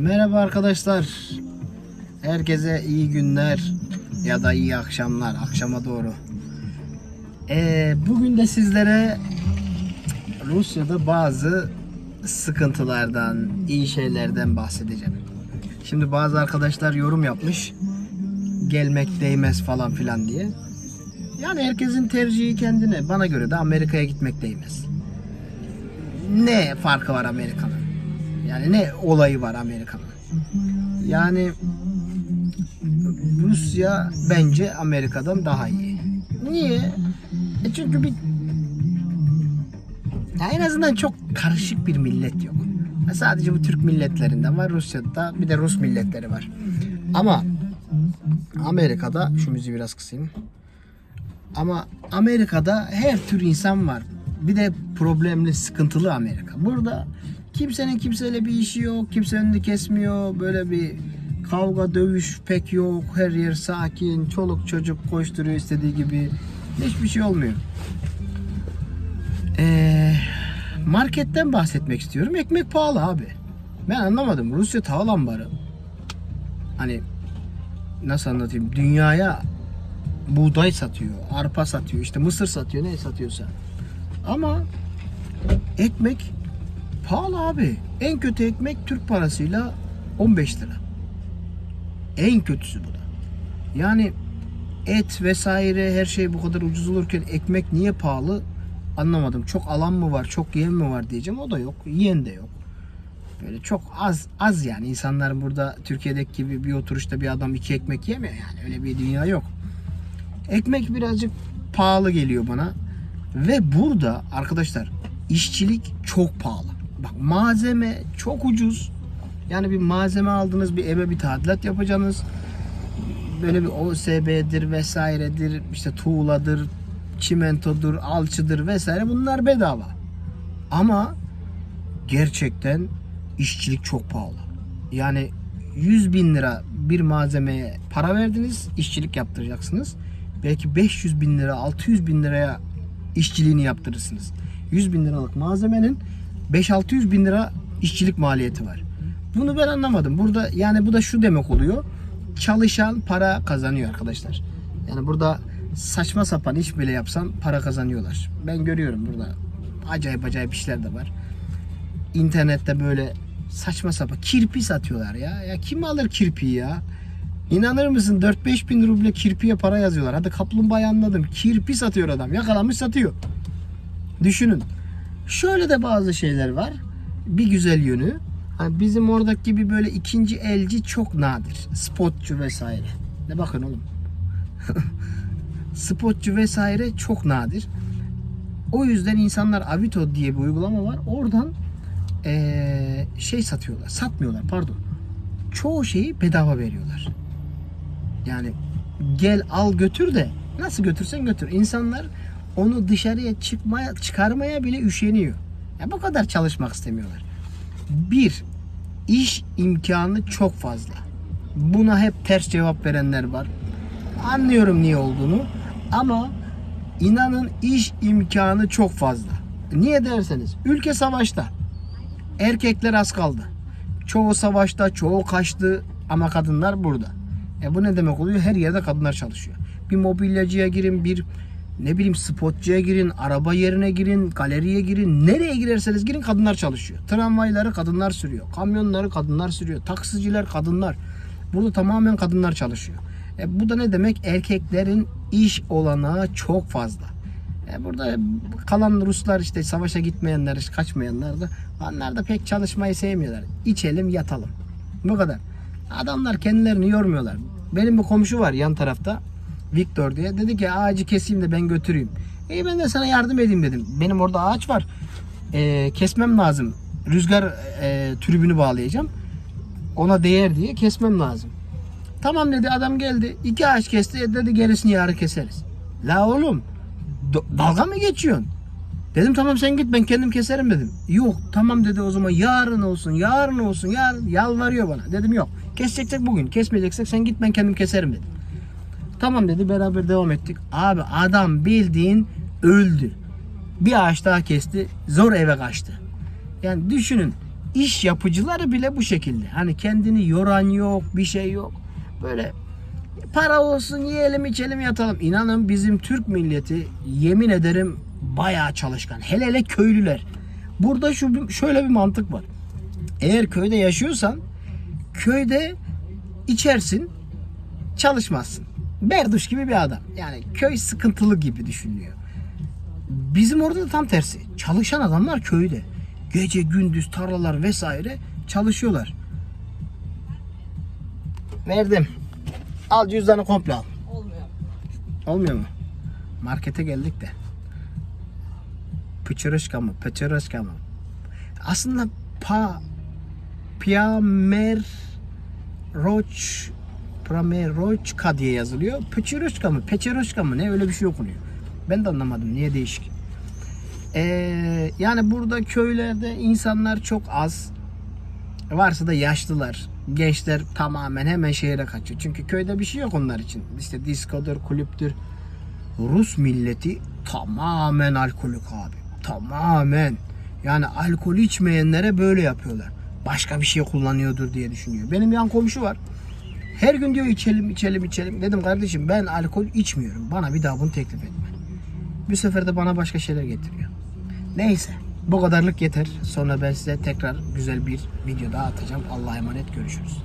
Merhaba arkadaşlar. Herkese iyi günler ya da iyi akşamlar. Akşama doğru. Ee, bugün de sizlere Rusya'da bazı sıkıntılardan, iyi şeylerden bahsedeceğim. Şimdi bazı arkadaşlar yorum yapmış. Gelmek değmez falan filan diye. Yani herkesin tercihi kendine. Bana göre de Amerika'ya gitmek değmez. Ne farkı var Amerika'nın? Yani ne olayı var Amerika'nın? Yani Rusya bence Amerika'dan daha iyi. Niye? E çünkü bir ya en azından çok karışık bir millet yok. Ya sadece bu Türk milletlerinden var. Rusya'da bir de Rus milletleri var. Ama Amerika'da şu müziği biraz kısayım. Ama Amerika'da her tür insan var. Bir de problemli, sıkıntılı Amerika. Burada kimsenin kimseyle bir işi yok. Kimse önünü kesmiyor. Böyle bir kavga, dövüş pek yok. Her yer sakin. Çoluk çocuk koşturuyor istediği gibi. Hiçbir şey olmuyor. Ee, marketten bahsetmek istiyorum. Ekmek pahalı abi. Ben anlamadım. Rusya tahıl ambarı. Hani nasıl anlatayım? Dünyaya buğday satıyor, arpa satıyor, işte mısır satıyor, ne satıyorsa. Ama ekmek pahalı abi. En kötü ekmek Türk parasıyla 15 lira. En kötüsü bu da. Yani et vesaire her şey bu kadar ucuz olurken ekmek niye pahalı anlamadım. Çok alan mı var, çok yiyen mi var diyeceğim. O da yok. Yiyen de yok. Böyle çok az az yani insanlar burada Türkiye'deki gibi bir oturuşta bir adam iki ekmek yemiyor yani öyle bir dünya yok. Ekmek birazcık pahalı geliyor bana. Ve burada arkadaşlar işçilik çok pahalı. Bak malzeme çok ucuz. Yani bir malzeme aldınız bir eve bir tadilat yapacaksınız. Böyle bir OSB'dir vesairedir işte tuğladır, çimentodur, alçıdır vesaire bunlar bedava. Ama gerçekten işçilik çok pahalı. Yani 100 bin lira bir malzemeye para verdiniz, işçilik yaptıracaksınız. Belki 500 bin lira, 600 bin liraya işçiliğini yaptırırsınız. 100 bin liralık malzemenin 5-600 bin lira işçilik maliyeti var. Bunu ben anlamadım. Burada yani bu da şu demek oluyor. Çalışan para kazanıyor arkadaşlar. Yani burada saçma sapan iş bile yapsan para kazanıyorlar. Ben görüyorum burada. Acayip acayip işler de var. İnternette böyle saçma sapan kirpi satıyorlar ya. Ya kim alır kirpiyi ya? İnanır mısın 4-5 bin ruble kirpiye para yazıyorlar. Hadi kaplumbağayı anladım. Kirpi satıyor adam. Yakalamış satıyor. Düşünün. Şöyle de bazı şeyler var. Bir güzel yönü. Hani bizim oradaki gibi böyle ikinci elci çok nadir. Spotçu vesaire. Ne bakın oğlum. Spotçu vesaire çok nadir. O yüzden insanlar Avito diye bir uygulama var. Oradan eee, şey satıyorlar. Satmıyorlar pardon. Çoğu şeyi bedava veriyorlar. Yani gel al götür de nasıl götürsen götür. İnsanlar onu dışarıya çıkmaya çıkarmaya bile üşeniyor. Ya bu kadar çalışmak istemiyorlar. Bir, iş imkanı çok fazla. Buna hep ters cevap verenler var. Anlıyorum niye olduğunu ama inanın iş imkanı çok fazla. Niye derseniz ülke savaşta. Erkekler az kaldı. Çoğu savaşta, çoğu kaçtı ama kadınlar burada. E bu ne demek oluyor? Her yerde kadınlar çalışıyor. Bir mobilyacıya girin, bir ne bileyim spotçuya girin, araba yerine girin, galeriye girin. Nereye girerseniz girin kadınlar çalışıyor. Tramvayları kadınlar sürüyor. Kamyonları kadınlar sürüyor. Taksiciler kadınlar. Burada tamamen kadınlar çalışıyor. E bu da ne demek? Erkeklerin iş olanağı çok fazla. E burada kalan Ruslar işte savaşa gitmeyenler, kaçmayanlar da onlar da pek çalışmayı sevmiyorlar. İçelim, yatalım. Bu kadar. Adamlar kendilerini yormuyorlar. Benim bir komşu var yan tarafta. Victor diye. Dedi ki ağacı keseyim de ben götüreyim. İyi ben de sana yardım edeyim dedim. Benim orada ağaç var. Ee, kesmem lazım. Rüzgar e, tribünü bağlayacağım. Ona değer diye kesmem lazım. Tamam dedi adam geldi. iki ağaç kesti. Dedi gerisini yarın keseriz. La oğlum dalga mı geçiyorsun? Dedim tamam sen git ben kendim keserim dedim. Yok tamam dedi o zaman yarın olsun yarın olsun yarın yalvarıyor bana. Dedim yok keseceksek bugün kesmeyeceksek sen git ben kendim keserim dedim. Tamam dedi beraber devam ettik. Abi adam bildiğin öldü. Bir ağaç daha kesti zor eve kaçtı. Yani düşünün iş yapıcıları bile bu şekilde. Hani kendini yoran yok, bir şey yok. Böyle para olsun yiyelim içelim yatalım. İnanın bizim Türk milleti yemin ederim bayağı çalışkan. Hele hele köylüler. Burada şu şöyle bir mantık var. Eğer köyde yaşıyorsan köyde içersin çalışmazsın. Berduş gibi bir adam. Yani köy sıkıntılı gibi düşünülüyor. Bizim orada da tam tersi. Çalışan adamlar köyde. Gece gündüz tarlalar vesaire çalışıyorlar. Verdim. Al cüzdanı komple al. Olmuyor. Olmuyor mu? Markete geldik de. Pıçırışka mı? Pıçırışka mı? Aslında pa Piamer Roç Prameroçka diye yazılıyor. Pıçırışka mı? Peçeroşka mı? Ne öyle bir şey okunuyor. Ben de anlamadım. Niye değişik? Ee, yani burada köylerde insanlar çok az. Varsa da yaşlılar. Gençler tamamen hemen şehre kaçıyor. Çünkü köyde bir şey yok onlar için. İşte diskodur, kulüptür. Rus milleti tamamen alkolik abi. Tamamen. Yani alkol içmeyenlere böyle yapıyorlar. Başka bir şey kullanıyordur diye düşünüyor. Benim yan komşu var. Her gün diyor içelim içelim içelim. Dedim kardeşim ben alkol içmiyorum. Bana bir daha bunu teklif etme. Bir sefer de bana başka şeyler getiriyor. Neyse. Bu kadarlık yeter. Sonra ben size tekrar güzel bir video daha atacağım. Allah'a emanet görüşürüz.